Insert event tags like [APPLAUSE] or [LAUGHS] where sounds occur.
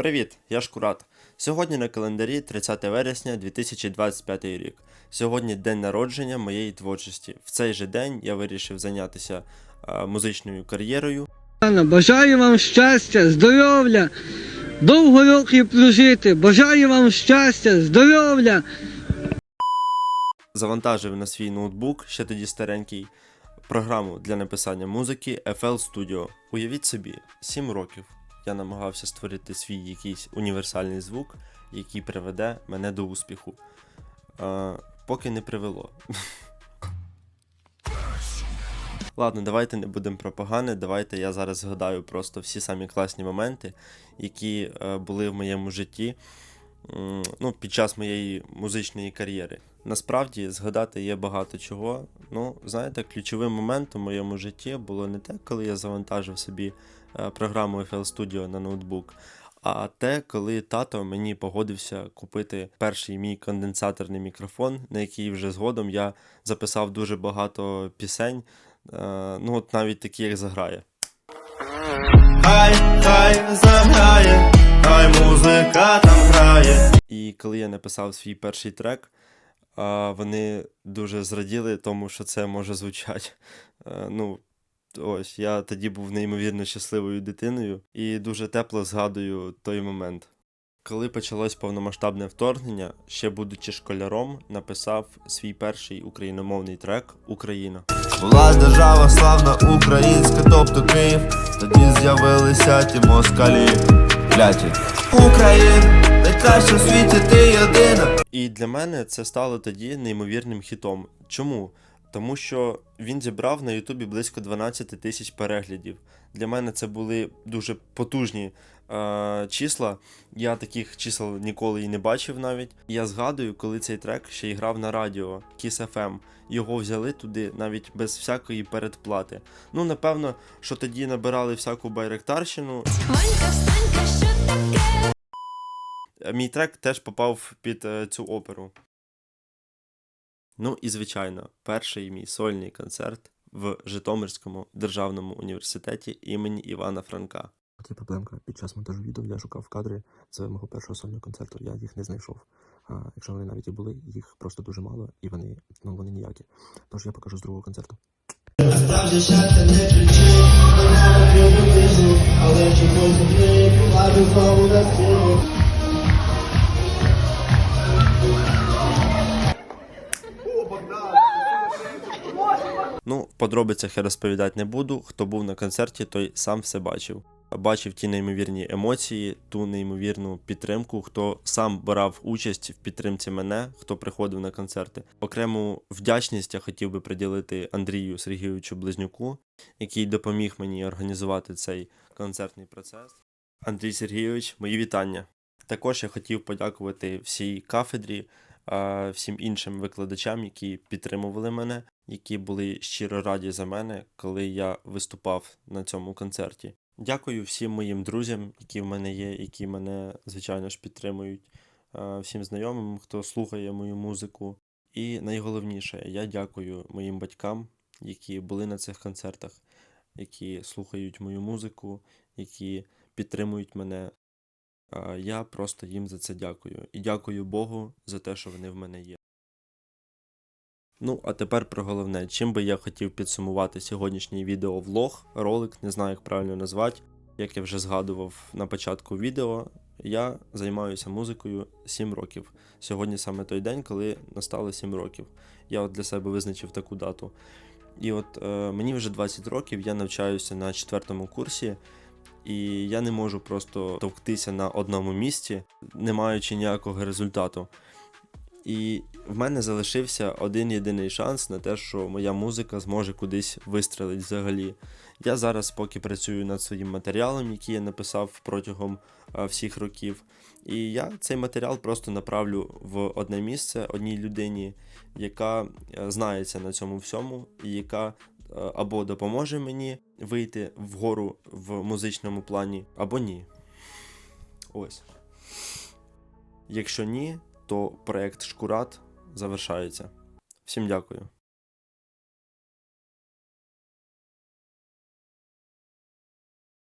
Привіт, я Шкурат. Сьогодні на календарі 30 вересня 2025 рік. Сьогодні день народження моєї творчості. В цей же день я вирішив зайнятися е, музичною кар'єрою. Бажаю вам щастя, здоров'я, довго років прожити. Бажаю вам щастя, здоров'я. Завантажив на свій ноутбук, ще тоді старенький, програму для написання музики FL Studio. Уявіть собі, 7 років я намагався створити свій якийсь універсальний звук, який приведе мене до успіху. Е, поки не привело. [LAUGHS] Ладно, давайте не будемо про погане. Давайте я зараз згадаю просто всі самі класні моменти, які е, були в моєму житті ну, під час моєї музичної кар'єри. Насправді згадати є багато чого. Ну, знаєте, ключовим моментом в моєму житті було не те, коли я завантажив собі е, програму FL Studio на ноутбук, а те, коли тато мені погодився купити перший мій конденсаторний мікрофон, на який вже згодом я записав дуже багато пісень. Е, ну, от навіть такі, як заграє. Хай, хай заграє, хай музика там грає. І коли я написав свій перший трек, вони дуже зраділи тому, що це може звучати. [LAUGHS] Е, Ну, ось, я тоді був неймовірно щасливою дитиною і дуже тепло згадую той момент. Коли почалось повномасштабне вторгнення, ще будучи школяром, написав свій перший україномовний трек Україна. Була держава славна українська, тобто Київ. Тоді з'явилися ті москалі. Кляті. Україна, найкраща в світі ти єдина. І для мене це стало тоді неймовірним хітом. Чому? Тому що він зібрав на Ютубі близько 12 тисяч переглядів. Для мене це були дуже потужні е, числа. Я таких чисел ніколи і не бачив навіть. Я згадую, коли цей трек ще й грав на радіо Kiss FM. Його взяли туди навіть без всякої передплати. Ну, напевно, що тоді набирали всяку байректарщину, Ванька, встанька, що таке? Е, Мій трек теж попав під е, цю оперу. Ну і звичайно, перший мій сольний концерт в Житомирському державному університеті імені Івана Франка. Є проблемка. Під час монтажу відео я шукав кадри з мого першого сольного концерту. Я їх не знайшов. А якщо вони навіть і були, їх просто дуже мало, і вони ну вони ніякі. Тож я покажу з другого концерту. Справді щастя не кричи, вона любить але чогось не була знову на силу. Подробицях я розповідати не буду. Хто був на концерті, той сам все бачив. Бачив ті неймовірні емоції, ту неймовірну підтримку, хто сам брав участь в підтримці мене, хто приходив на концерти. Окрему вдячність я хотів би приділити Андрію Сергійовичу Близнюку, який допоміг мені організувати цей концертний процес. Андрій Сергійович, мої вітання. Також я хотів подякувати всій кафедрі, всім іншим викладачам, які підтримували мене, які були щиро раді за мене, коли я виступав на цьому концерті. Дякую всім моїм друзям, які в мене є, які мене, звичайно ж, підтримують, всім знайомим, хто слухає мою музику. І найголовніше, я дякую моїм батькам, які були на цих концертах, які слухають мою музику, які підтримують мене. Я просто їм за це дякую. І дякую Богу за те, що вони в мене є. Ну, а тепер про головне, чим би я хотів підсумувати сьогоднішній відеовлог, ролик, не знаю, як правильно назвати. Як я вже згадував на початку відео, я займаюся музикою 7 років. Сьогодні саме той день, коли настало 7 років. Я от для себе визначив таку дату. І от е, мені вже 20 років, я навчаюся на четвертому курсі, і я не можу просто товктися на одному місці, не маючи ніякого результату. І в мене залишився один єдиний шанс на те, що моя музика зможе кудись вистрелити взагалі. Я зараз поки працюю над своїм матеріалом, який я написав протягом а, всіх років. І я цей матеріал просто направлю в одне місце одній людині, яка е, знається на цьому всьому, і яка е, або допоможе мені вийти вгору в музичному плані, або ні. Ось. Якщо ні, то проект Шкурат завершається. Всім дякую.